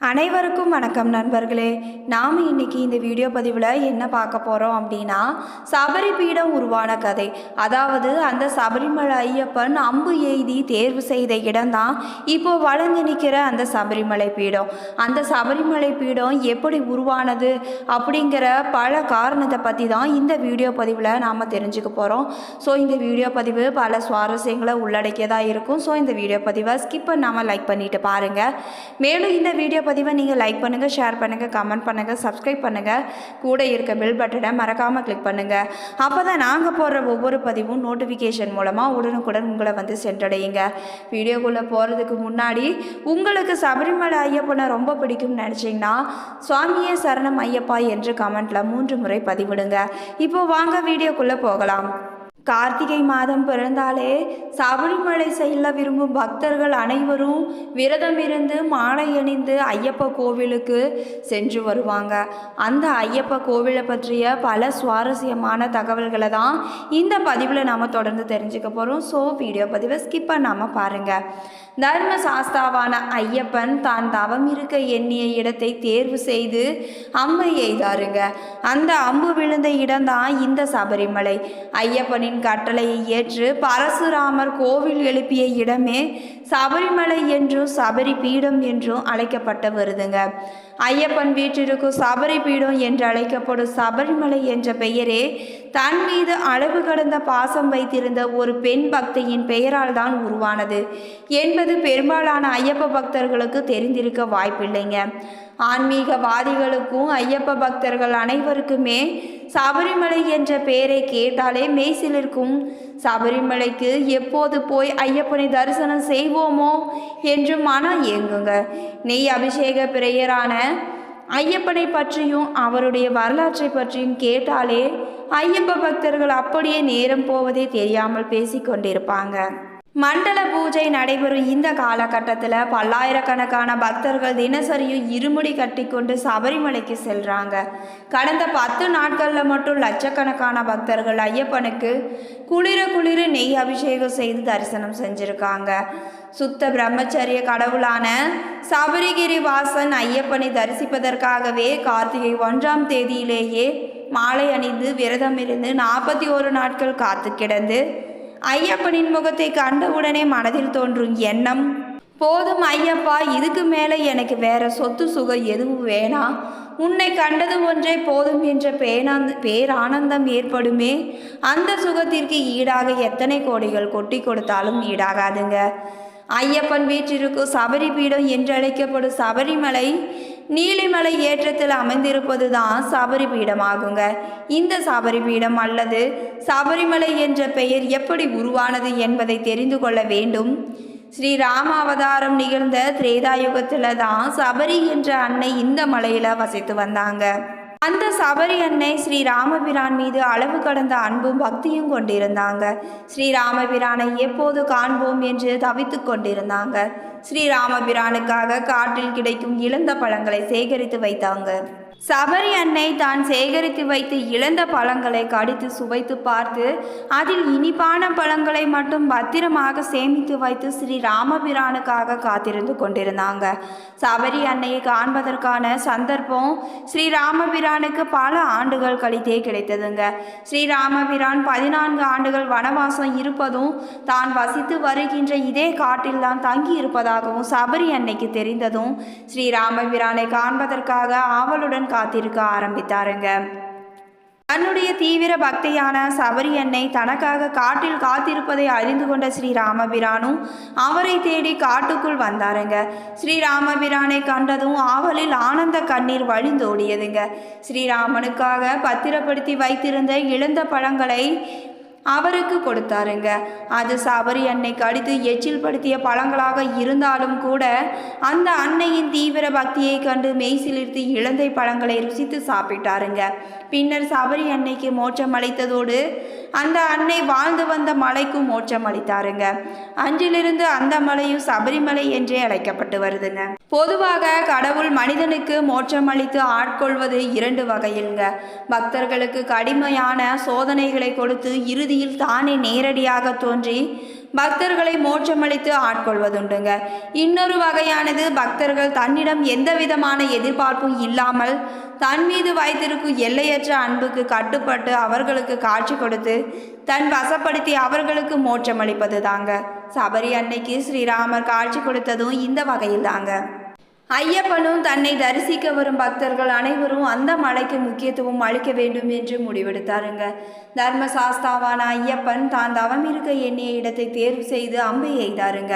அனைவருக்கும் வணக்கம் நண்பர்களே. நாம் இன்னைக்கு இந்த வீடியோ பதிவில் என்ன பார்க்க போகிறோம் அப்படின்னா சபரி பீடம் உருவான கதை. அதாவது அந்த சபரிமலை ஐயப்பன் அம்பு எய்தி தேர்வு செய்த இடம்தான் இப்போ வளர்ந்து நிற்கிற அந்த சபரிமலை பீடம். அந்த சபரிமலை பீடம் எப்படி உருவானது அப்படிங்கிற பல காரணத்தை பற்றி தான் இந்த வீடியோ பதிவில் நாம் தெரிஞ்சுக்க போகிறோம் ஸோ இந்த வீடியோ பதிவு பல சுவாரஸ்யங்களை உள்ளடக்கியதாக இருக்கும். ஸோ இந்த வீடியோ பதிவை ஸ்கிப் பண்ணாமல் லைக் பண்ணிட்டு பாருங்கள் மேலும் இந்த வீடியோ பதிவை நீங்கள் லைக் பண்ணுங்கள் ஷேர் பண்ணுங்கள் கமெண்ட் பண்ணுங்கள் சப்ஸ்கிரைப் பண்ணுங்கள் கூட இருக்க பெல் பட்டனை மறக்காமல் கிளிக் பண்ணுங்கள் அப்போ தான் நாங்கள் போடுற ஒவ்வொரு பதிவும் நோட்டிஃபிகேஷன் மூலமாக உடனுக்குடன் உங்களை வந்து சென்றடையுங்க. வீடியோக்குள்ளே போகிறதுக்கு முன்னாடி உங்களுக்கு சபரிமலை ஐயப்பனை ரொம்ப பிடிக்கும்னு நினச்சிங்கன்னா சுவாமியே சரணம் ஐயப்பா என்று கமெண்ட்டில் மூன்று முறை பதிவிடுங்க. இப்போ வாங்க வீடியோக்குள்ளே போகலாம். கார்த்திகை மாதம் பிறந்தாலே சபரிமலை செல்ல விரும்பும் பக்தர்கள் அனைவரும் விரதம் இருந்து மாலை அணிந்து ஐயப்ப கோவிலுக்கு சென்று வருவாங்க. அந்த ஐயப்ப கோவிலை பற்றிய பல சுவாரஸ்யமான தகவல்களை தான் இந்த பதிவில் நாம் தொடர்ந்து தெரிஞ்சுக்க போகிறோம் ஸோ வீடியோ பதிவை ஸ்கிப் பண்ணாமல் பாருங்கள் தர்ம சாஸ்தாவான ஐயப்பன் தான் தவம் இருக்க எண்ணிய இடத்தை தேர்வு செய்து அம்பை எய்தாருங்க. அந்த அம்பு விழுந்த இடம்தான் இந்த சபரிமலை. ஐயப்பனின் கட்டளையை ஏற்று பரசுராமர் கோவில் எழுப்பிய இடமே சபரிமலை என்றும் சபரி பீடம் என்றும் அழைக்கப்பட்டு வருதுங்க. ஐயப்பன் வீட்டிற்கும் சபரி பீடம் என்று அழைக்கப்படும் சபரிமலை என்ற பெயரே தன் மீது அளவு கடந்த பாசம் வைத்திருந்த ஒரு பெண் பக்தியின் பெயரால் தான் உருவானது. என்பது பெரும்பாலான ஐயப்ப பக்தர்களுக்கு தெரிந்திருக்க வாய்ப்பில்லைங்க. ஆன்மீகவாதிகளுக்கும் ஐயப்ப பக்தர்கள் அனைவருக்குமே சபரிமலை என்ற பெயரை கேட்டாலே மெய்சிலிருக்கும் சபரிமலைக்கு எப்போது போய் ஐயப்பனை தரிசனம் செய்வோமோ என்று மனம் ஏங்குங்க. நெய் அபிஷேக பிரையரான ஐயப்பனை பற்றியும் அவருடைய வரலாற்றை பற்றியும் கேட்டாலே ஐயப்ப பக்தர்கள் அப்படியே நேரம் போவதே தெரியாமல் பேசிக்கொண்டிருப்பாங்க. மண்டல பூஜை நடைபெறும் இந்த காலகட்டத்தில் பல்லாயிரக்கணக்கான பக்தர்கள் தினசரியும் இருமுடி கட்டிக்கொண்டு சபரிமலைக்கு செல்றாங்க. கடந்த பத்து நாட்களில் மட்டும் லட்சக்கணக்கான பக்தர்கள் ஐயப்பனுக்கு குளிர குளிர நெய் அபிஷேகம் செய்து தரிசனம் செஞ்சுருக்காங்க. சுத்த பிரம்மச்சரிய கடவுளான சபரிகிரி வாசன் ஐயப்பனை தரிசிப்பதற்காகவே கார்த்திகை ஒன்றாம் தேதியிலேயே மாலை அணிந்து விரதம் இருந்து நாற்பத்தி ஒரு நாட்கள் காத்து கிடந்து ஐயப்பனின் முகத்தை கண்டவுடனே மனதில் தோன்றும் எண்ணம். போதும் ஐயப்பா இதுக்கு மேலே எனக்கு வேற சொத்து சுகம் எதுவும் வேணாம் உன்னை கண்டது ஒன்றே போதும் என்ற பேனாந்த பேரானந்தம் ஏற்படுமே. அந்த சுகத்திற்கு ஈடாக எத்தனை கோடிகள் கொட்டி கொடுத்தாலும் ஈடாகாதுங்க. ஐயப்பன் வீற்றிருக்கும் சபரி பீடம் என்று அழைக்கப்படும் சபரிமலை நீலிமலை ஏற்றத்தில் அமைந்திருப்பது தான் சபரி பீடமாகுங்க இந்த சபரி பீடம் அல்லது சபரிமலை என்ற பெயர் எப்படி உருவானது என்பதை தெரிந்து கொள்ள வேண்டும். ஸ்ரீ ராமாவதாரம் நிகழ்ந்த திரேதாயுகத்தில் தான் சபரி என்ற அன்னை இந்த மலையில் வசித்து வந்தாங்க. அந்த சபரி அன்னை ஸ்ரீ ராமபிரான் மீது அளவு கடந்த அன்பும் பக்தியும் கொண்டிருந்தாங்க. ஸ்ரீ ராமபிரானை எப்போது காண்போம் என்று தவித்து கொண்டிருந்தாங்க. ஸ்ரீ ராமபிரானுக்காக காட்டில் கிடைக்கும் இழந்த பழங்களை சேகரித்து வைத்தாங்க. சபரி அன்னை தான் சேகரித்து வைத்து இழந்த பழங்களை கடித்து சுவைத்து பார்த்து அதில் இனிப்பான பழங்களை மட்டும் பத்திரமாக சேமித்து வைத்து ஸ்ரீ ராமபிரானுக்காக காத்திருந்து கொண்டிருந்தாங்க. சபரி அன்னையை காண்பதற்கான சந்தர்ப்பம் ஸ்ரீ ராமபிரானுக்கு பல ஆண்டுகள் கழித்தே கிடைத்ததுங்க. ஸ்ரீ ராமபிரான் பதினான்கு ஆண்டுகள் வனவாசம் இருப்பதும் தான் வசித்து வருகின்ற இதே காட்டில் தான் தங்கி இருப்பதாகவும் சபரி அன்னைக்கு தெரிந்ததும் ஸ்ரீ ராமபிரானை காண்பதற்காக ஆவலுடன் காத்திருக்க ஆரம்பித்தாருங்க. தன்னுடைய தீவிர பக்தியான சபரி அன்னை தனக்காக காட்டில் காத்திருப்பதை அறிந்து கொண்ட ஸ்ரீ ராமபிரானும் அவரை தேடி காட்டுக்குள் வந்தாருங்க. ஸ்ரீ ராமபிரானை கண்டதும் ஆவலில் ஆனந்த கண்ணீர் வழிந்தோடியதுங்க. ஸ்ரீராமனுக்காக பத்திரப்படுத்தி வைத்திருந்த இழந்த பழங்களை அவருக்கு கொடுத்தாருங்க. அது சபரி அன்னை கடித்து எச்சில் படுத்திய பழங்களாக இருந்தாலும் கூட அந்த அன்னையின் தீவிர பக்தியை கண்டு மெய்சிலிர்த்து இழந்தை பழங்களை ருசித்து சாப்பிட்டாருங்க. பின்னர் சபரி அன்னைக்கு மோட்சம் அளித்ததோடு அந்த அன்னை வாழ்ந்து வந்த மலைக்கும் மோட்சம் அளித்தாருங்க. அன்றிலிருந்து அந்த மலையும் சபரிமலை என்றே அழைக்கப்பட்டு வருதுங்க. பொதுவாக கடவுள் மனிதனுக்கு மோட்சம் அளித்து ஆட்கொள்வது இரண்டு வகையில்ங்க. பக்தர்களுக்கு கடுமையான சோதனைகளை கொடுத்து இறுதி வெளியில் தானே நேரடியாக தோன்றி பக்தர்களை மோட்சமளித்து ஆட்கொள்வதுண்டுங்க. இன்னொரு வகையானது பக்தர்கள் தன்னிடம் எந்த விதமான எதிர்பார்ப்பும் இல்லாமல் தன் மீது வைத்திருக்கும் எல்லையற்ற அன்புக்கு கட்டுப்பட்டு அவர்களுக்கு காட்சி கொடுத்து தன் வசப்படுத்தி அவர்களுக்கு மோட்சமளிப்பது தாங்க சபரி அன்னைக்கு ஸ்ரீராமர் காட்சி கொடுத்ததும் இந்த வகையில் தாங்க ஐயப்பனும் தன்னை தரிசிக்க வரும் பக்தர்கள் அனைவரும் அந்த மலைக்கு முக்கியத்துவம் அளிக்க வேண்டும் என்று முடிவெடுத்தாருங்க. தர்ம சாஸ்தாவான ஐயப்பன் தான் தவம் இருக்க எண்ணிய இடத்தை தேர்வு செய்து அம்பை எய்தாருங்க.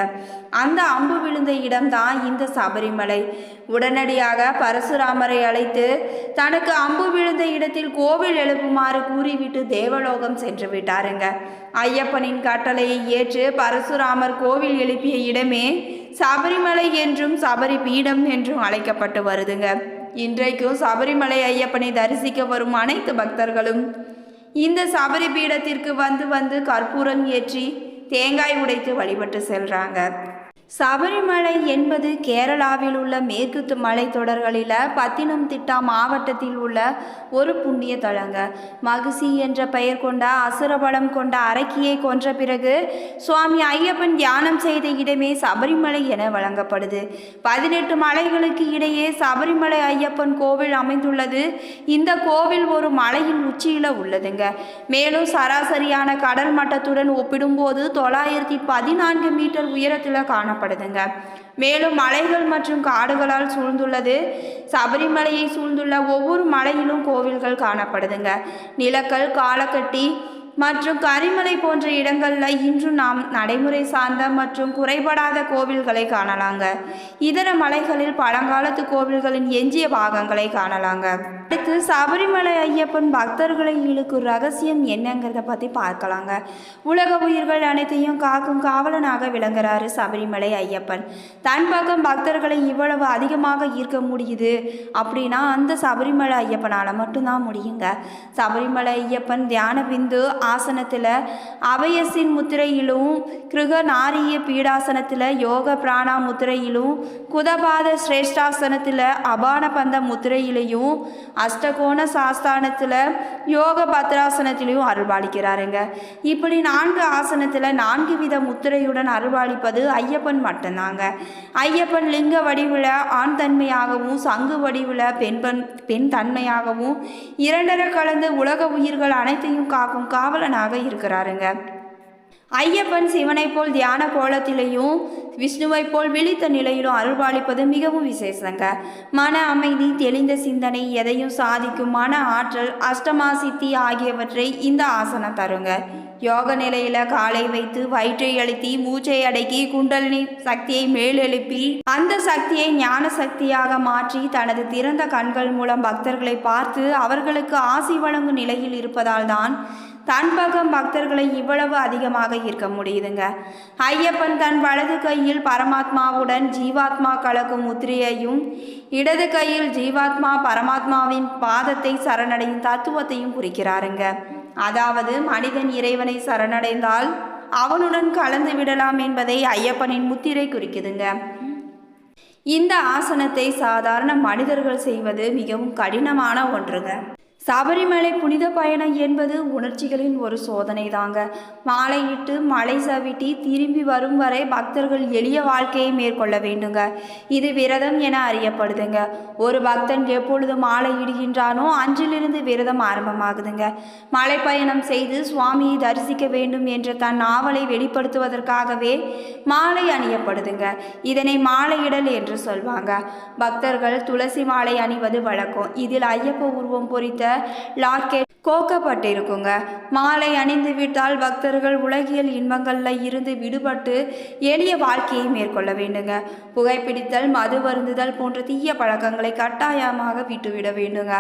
அந்த அம்பு விழுந்த இடம்தான் இந்த சபரிமலை. உடனடியாக பரசுராமரை அழைத்து தனக்கு அம்பு விழுந்த இடத்தில் கோவில் எழுப்புமாறு கூறிவிட்டு தேவலோகம் சென்று விட்டாருங்க. ஐயப்பனின் கட்டளையை ஏற்று பரசுராமர் கோவில் எழுப்பிய இடமே சபரிமலை என்றும் சபரி பீடம் என்றும் அழைக்கப்பட்டு வருதுங்க. இன்றைக்கும் சபரிமலை ஐயப்பனை தரிசிக்க வரும் அனைத்து பக்தர்களும் இந்த சபரி பீடத்திற்கு வந்து வந்து கற்பூரம் ஏற்றி தேங்காய் உடைத்து வழிபட்டு செல்றாங்க. சபரிமலை என்பது கேரளாவில் உள்ள மேற்கு மலைத்தொடர்களில் பத்தினம் திட்டா மாவட்டத்தில் உள்ள ஒரு புண்ணிய தலங்க. மகிசி என்ற பெயர் கொண்ட அசுரபலம் கொண்ட அரக்கியை கொன்ற பிறகு சுவாமி ஐயப்பன் தியானம் செய்த இடமே சபரிமலை என வழங்கப்படுது. பதினெட்டு மலைகளுக்கு இடையே சபரிமலை ஐயப்பன் கோவில் அமைந்துள்ளது. இந்த கோவில் ஒரு மலையின் உச்சியில் உள்ளதுங்க. மேலும் சராசரியான கடல் மட்டத்துடன் ஒப்பிடும்போது தொள்ளாயிரத்தி பதினான்கு மீட்டர் உயரத்தில் காணப்படுதுங்க. மேலும் மலைகள் மற்றும் காடுகளால் சூழ்ந்துள்ளது. சபரிமலையை சூழ்ந்துள்ள ஒவ்வொரு மலையிலும் கோவில்கள் காணப்படுதுங்க. நிலக்கல் காலக்கட்டி மற்றும் கரிமலை போன்ற இடங்களில் இன்றும் நாம் நடைமுறை சார்ந்த மற்றும் குறைபடாத கோவில்களை காணலாங்க. இதர மலைகளில் பழங்காலத்து கோவில்களின் எஞ்சிய பாகங்களை காணலாங்க. அடுத்து சபரிமலை ஐயப்பன் பக்தர்களை இழுக்கும் ரகசியம் என்னங்கிறத பற்றி பார்க்கலாங்க. உலக உயிர்கள் அனைத்தையும் காக்கும் காவலனாக விளங்குறாரு சபரிமலை ஐயப்பன். தன் பக்கம் பக்தர்களை இவ்வளவு அதிகமாக ஈர்க்க முடியுது அப்படின்னா அந்த சபரிமலை ஐயப்பனால் மட்டும்தான் முடியுங்க. சபரிமலை ஐயப்பன் தியான பிந்து ஆசனத்தில் அவயசின் முத்திரையிலும் கிருக நாரிய பீடாசனத்தில் யோக பிராணா முத்திரையிலும் குதபாத சிரேஷ்டாசனத்தில் அபான பந்த முத்திரையிலையும் அஷ்டகோண சாஸ்தானத்தில் யோக பத்ராசனத்திலையும் அருள்பாலிக்கிறாருங்க. இப்படி நான்கு ஆசனத்தில் நான்கு வித முத்திரையுடன் அருள்பாலிப்பது ஐயப்பன் மட்டும்தாங்க. ஐயப்பன் லிங்க வடிவில் ஆண் தன்மையாகவும் சங்கு வடிவில் பெண் பன் பெண் தன்மையாகவும் இரண்டரை கலந்து உலக உயிர்கள் அனைத்தையும் காக்கும் காவலனாக இருக்கிறாருங்க. ஐயப்பன் சிவனைப் போல் தியான கோலத்திலையும் விஷ்ணுவைப் போல் விழித்த நிலையிலும் அருள்பாலிப்பது மிகவும் விசேஷங்க. மன அமைதி தெளிந்த சிந்தனை எதையும் சாதிக்கும் மன ஆற்றல் அஷ்டமா சித்தி ஆகியவற்றை இந்த ஆசனம் தருங்க. யோக நிலையில காலை வைத்து வயிற்றை அழுத்தி மூச்சை அடக்கி குண்டலினி சக்தியை மேலெழுப்பி அந்த சக்தியை ஞான சக்தியாக மாற்றி தனது திறந்த கண்கள் மூலம் பக்தர்களை பார்த்து அவர்களுக்கு ஆசி வழங்கும் நிலையில் இருப்பதால் தான் தன் பக்கம் பக்தர்களை இவ்வளவு அதிகமாக ஈர்க்க முடியுதுங்க. ஐயப்பன் தன் வலது கையில் பரமாத்மாவுடன் ஜீவாத்மா கலக்கும் முத்திரையையும் இடது கையில் ஜீவாத்மா பரமாத்மாவின் பாதத்தை சரணடையும் தத்துவத்தையும் குறிக்கிறாருங்க. அதாவது மனிதன் இறைவனை சரணடைந்தால் அவனுடன் கலந்து விடலாம் என்பதை ஐயப்பனின் முத்திரை குறிக்குதுங்க. இந்த ஆசனத்தை சாதாரண மனிதர்கள் செய்வது மிகவும் கடினமான ஒன்றுங்க. சபரிமலை புனித பயணம் என்பது உணர்ச்சிகளின் ஒரு சோதனை தாங்க மாலையிட்டு மலை சவிட்டி திரும்பி வரும் வரை பக்தர்கள் எளிய வாழ்க்கையை மேற்கொள்ள வேண்டுங்க. இது விரதம் என அறியப்படுதுங்க. ஒரு பக்தன் எப்பொழுது மாலை இடுகின்றானோ அன்றிலிருந்து விரதம் ஆரம்பமாகுதுங்க. மலை பயணம் செய்து சுவாமியை தரிசிக்க வேண்டும் என்ற தன் ஆவலை வெளிப்படுத்துவதற்காகவே மாலை அணியப்படுதுங்க. இதனை மாலையிடல் என்று சொல்வாங்க. பக்தர்கள் துளசி மாலை அணிவது வழக்கம். இதில் ஐயப்ப உருவம் பொறித்த லாக்கெட் கோக்கப்பட்டிருக்குங்க. மாலை அணிந்து விட்டால் பக்தர்கள் உலகியல் இன்பங்களில் இருந்து விடுபட்டு எளிய வாழ்க்கையை மேற்கொள்ள வேண்டுங்க. புகைப்பிடித்தல் மது வருந்துதல் போன்ற தீய பழக்கங்களை கட்டாயமாக விட்டுவிட வேண்டுங்க.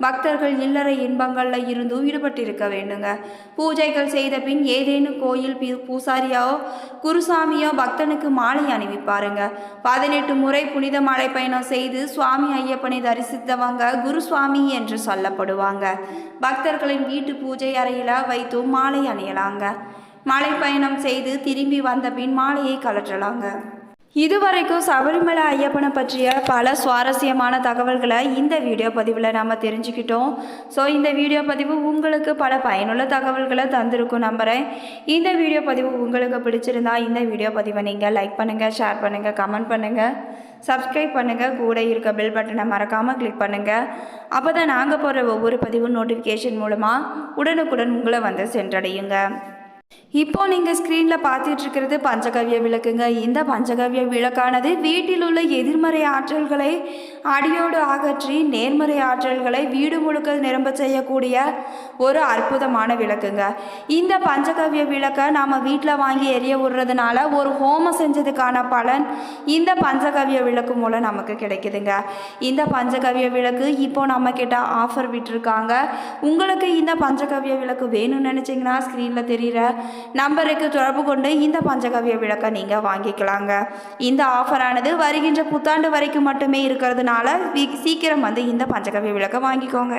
பக்தர்கள் இல்லற இன்பங்களில் இருந்தும் விடுபட்டிருக்க வேண்டுங்க. பூஜைகள் செய்த பின் ஏதேனும் கோயில் பி- பூசாரியோ குருசாமியோ பக்தனுக்கு மாலை அணிவிப்பாருங்க. பதினெட்டு முறை புனித மலை பயணம் செய்து சுவாமி ஐயப்பனை தரிசித்தவங்க குருசுவாமி என்று வருவாங்க பக்தர்களின் வீட்டு பூஜை அறையில் வைத்தும் மாலை அணியலாங்க. மலை பயணம் செய்து திரும்பி வந்த பின் மாலையை கழற்றலாங்க. இதுவரைக்கும் சபரிமலை ஐயப்பனை பற்றிய பல சுவாரஸ்யமான தகவல்களை இந்த வீடியோ பதிவில் நம்ம தெரிஞ்சுக்கிட்டோம். ஸோ இந்த வீடியோ பதிவு உங்களுக்கு பல பயனுள்ள தகவல்களை தந்திருக்கும் நம்புகிறேன் இந்த வீடியோ பதிவு உங்களுக்கு பிடிச்சிருந்தா இந்த வீடியோ பதிவை நீங்கள் லைக் பண்ணுங்கள் ஷேர் பண்ணுங்கள் கமெண்ட் பண்ணுங்கள் சப்ஸ்கிரைப் பண்ணுங்கள் கூட இருக்க பெல் பட்டனை மறக்காமல் கிளிக் பண்ணுங்கள் அப்போ தான் நாங்கள் போடுற ஒவ்வொரு பதிவும் நோட்டிஃபிகேஷன் மூலமாக உடனுக்குடன் உங்களை வந்து சென்றடையுங்க. இப்போ நீங்கள் ஸ்க்ரீனில் பார்த்துட்டு இருக்கிறது பஞ்சகவ்ய விளக்குங்க. இந்த பஞ்சகவ்ய விளக்கானது வீட்டில் உள்ள எதிர்மறை ஆற்றல்களை அடியோடு அகற்றி நேர்மறை ஆற்றல்களை வீடு முழுக்க நிரம்ப செய்யக்கூடிய ஒரு அற்புதமான விளக்குங்க. இந்த பஞ்சகவ்ய விளக்கை நாம் வீட்டில் வாங்கி எரிய விடுறதுனால ஒரு ஹோமம் செஞ்சதுக்கான பலன் இந்த பஞ்சகவ்ய விளக்கு மூலம் நமக்கு கிடைக்குதுங்க. இந்த பஞ்சகவ்ய விளக்கு இப்போ நம்ம கிட்ட ஆஃபர் விட்டுருக்காங்க. உங்களுக்கு இந்த பஞ்சகவ்ய விளக்கு வேணும்னு நினச்சிங்கன்னா ஸ்க்ரீனில் தெரிகிற நம்பருக்கு தொடர்பு கொண்டு இந்த பஞ்சகவ்ய விளக்கை நீங்கள் வாங்கிக்கலாங்க. இந்த ஆஃபரானது வருகின்ற புத்தாண்டு வரைக்கும் மட்டுமே இருக்கிறதுனால சீக்கிரம் வந்து இந்த பஞ்சகவ்ய விளக்கை வாங்கிக்கோங்க.